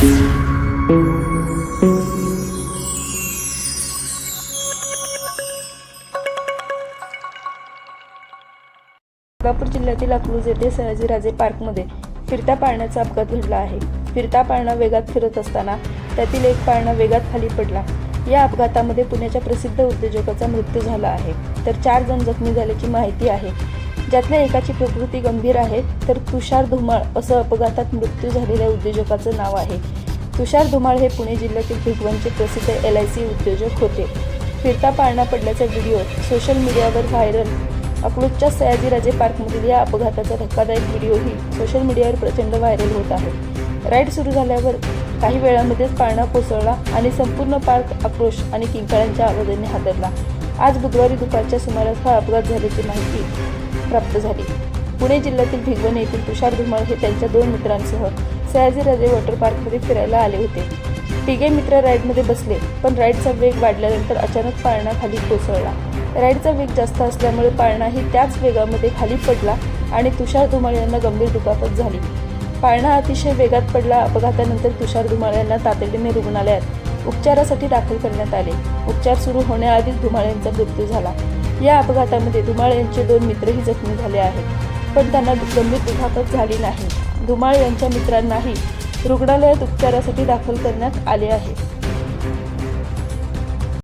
कोल्हापूर जिल्ह्यातील अकलूज येथे सयाजीराजे पार्कमध्ये फिरत्या पाळण्याचा अपघात घडला आहे. फिरता पाळणा वेगात फिरत असताना त्यातील एक पाळणा वेगात खाली पडला. या अपघातामध्ये पुण्याच्या प्रसिद्ध उद्योजकाचा मृत्यू झाला आहे. तर चार जण जखमी झाल्याची माहिती आहे. ज्यातल्या एकाची प्रकृती गंभीर आहे तर तुषार धुमाळ असं अपघातात मृत्यू झालेल्या उद्योजकाचं नाव आहे. तुषार धुमाळ हे पुणे जिल्ह्यातील भिगवणचे प्रसिद्ध एल आय सी उद्योजक होते. फिरता पाळणा पडल्याचा व्हिडिओ सोशल मीडियावर व्हायरल. अकलूजच्या सयाजीराजे पार्कमधील या अपघाताचा धक्कादायक व्हिडिओही सोशल मीडियावर प्रचंड व्हायरल होत आहे. राईड सुरू झाल्यावर काही वेळामध्येच पाळणा कोसळला आणि संपूर्ण पार्क आक्रोश आणि किंकाळ्यांच्या आवाजाने हादरला. आज बुधवारी दुपारच्या सुमारास हा अपघात झाल्याची माहिती प्राप्त झाली. पुणे जिल्ह्यातील भिगवण येथील तुषार धुमाळ हे त्यांच्या दोन मित्रांसह सयाजीराजे वॉटर पार्कमध्ये फिरायला आले होते. तिघे मित्र राईडमध्ये बसले पण राईडचा वेग वाढल्यानंतर अचानक पाळणा खाली कोसळला. राईडचा वेग जास्त असल्यामुळे पाळणाही त्याच वेगामध्ये खाली पडला आणि तुषार धुमाळ यांना गंभीर दुखापत झाली. पाळणा अतिशय वेगात पडला. अपघातानंतर तुषार धुमाळ यांना तातडीने रुग्णालयात उपचारासाठी दाखल करण्यात आले. उपचार सुरू होण्याआधीच धुमाळ यांचा मृत्यू झाला. या अपघातामध्ये धुमाळ यांचे दोन मित्रही जखमी झाले आहेत. पण त्यांना गंभीर दुखापत झाली नाही. धुमाळ यांच्या मित्रांनाही रुग्णालयात उपचारासाठी दाखल करण्यात आले आहे.